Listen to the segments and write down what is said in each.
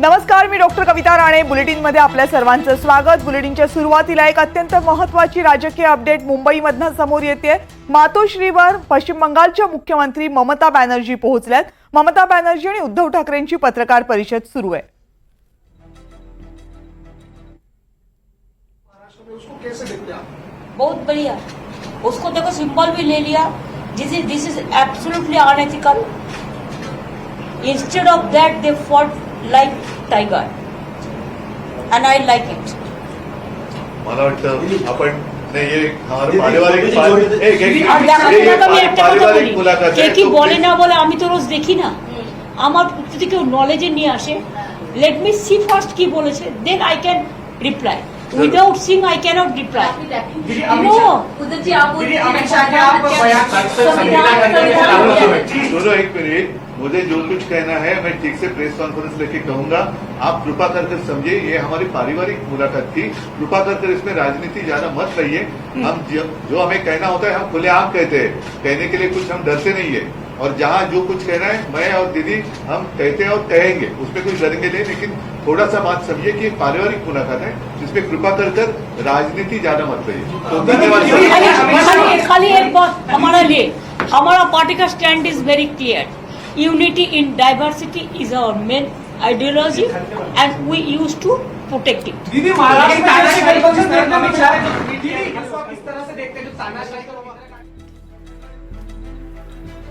नमस्कार मी डॉक्टर कविता राणे. बुलेटिनमध्ये आपल्या सर्वांचं स्वागत. बुलेटिनच्या सुरुवातीला एक अत्यंत महत्वाची राजकीय अपडेट मुंबईमधनं समोर येते मातोश्रीवर पश्चिम बंगालच्या मुख्यमंत्री ममता बॅनर्जी पोहोचल्यात. ममता बॅनर्जी आणि उद्धव ठाकरेंची पत्रकार परिषद सुरू आहे. उसको बहुत बढ़िया. उसको देखो भी ले लिया. This is this is absolutely unethical instead of that they fought like tiger and I like it मला वाटतं आपण नाही हे हमारा दीदी, पारिवारिक दीदी, पार- दीदी, एक- एक- আর দেখো ये তোমাকে আমি पारि- একটা কথা पारिवारिक বলি मुलाकात কে है, কি तो বলে please- না বলে আমি তো রোজ দেখি না আমার যদি কেউ নলেজে নিয়ে আসে লেট মি সি ফার্স্ট কি বলেছে then I can reply without seeing I cannot reply no उधर जी आप दोनों एक मिनट मुझे जो कुछ कहना है मैं ठीक से प्रेस कॉन्फ्रेंस लेके कहूँगा। आप कृपा करके समझिए ये हमारी पारिवारिक मुलाकात थी। कृपा करके इसमें राजनीति ज़्यादा मत रहिए हम जो हमें कहना होता है हम खुले आम कहते हैं। कहने के लिए कुछ हम डरते नहीं है। और जहाँ जो कुछ कहना है मैं और दीदी हम कहते हैं और कहेंगे। उसमें कुछ डरेंगे नहीं लेकिन थोड़ा सा बात समझिए कि पारिवारिक मुलाकात है जिसपे कृपा कर कर राजनीति ज़्यादा मत रहिए तो धन्यवाद खाली खाली खाली एक बात हमारा लिए। हमारा पार्टी का stand is very clear unity in diversity is our main ideology and we use to protect it दीदी महाराष्ट्र में तानाशाही को जिस तरह अमित शाह ने दीदी इसको आप किस तरह से देखते हैं जो तानाशाही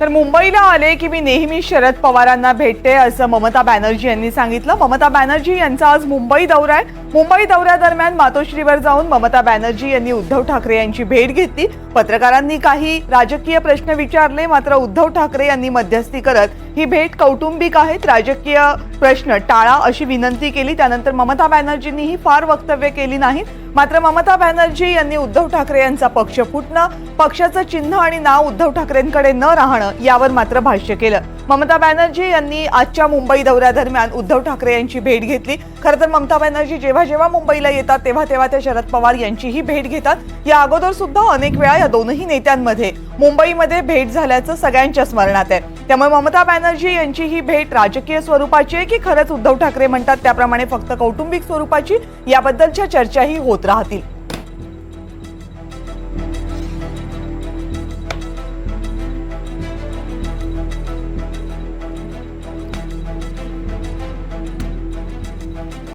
तर मुंबईला आले की मी नेहमी शरद पवारांना भेटते असं ममता बॅनर्जी यांनी सांगितलं. ममता बॅनर्जी यांचा आज मुंबई दौरा आहे. मुंबई दौऱ्यादरम्यान मातोश्रीवर जाऊन ममता बॅनर्जी यांनी उद्धव ठाकरे यांची भेट घेतली. पत्रकारांनी काही राजकीय प्रश्न विचारले मात्र उद्धव ठाकरे यांनी मध्यस्थी करत ही भेट कौटुंबिक आहेत. राजकीय प्रश्न. टाळा अशी विनंती केली. त्यानंतर ममता बॅनर्जींनीही फार वक्तव्य केली नाहीत. मात्र ममता बॅनर्जी यांनी उद्धव ठाकरे यांचा पक्ष फुटणं पक्षाचं चिन्ह आणि नाव उद्धव ठाकरेंकडे न राहणं यावर मात्र भाष्य केलं. ममता बॅनर्जी यांनी आजच्या मुंबई दौऱ्यादरम्यान उद्धव ठाकरे यांची भेट घेतली. खरं तर ममता बॅनर्जी जेव्हा जेव्हा मुंबईला येतात तेव्हा तेव्हा त्या शरद पवार यांचीही भेट घेतात. या अगोदर सुद्धा अनेक वेळा या दोनही नेत्यांमध्ये मुंबईमध्ये भेट झाल्याचं सगळ्यांच्या स्मरणात आहे. त्यामुळे ममता बॅनर्जी यांची ही भेट राजकीय स्वरूपाची आहे की खरंच उद्धव ठाकरे म्हणतात त्याप्रमाणे फक्त कौटुंबिक स्वरूपाची याबद्दलच्या चर्चाही होत राहतील.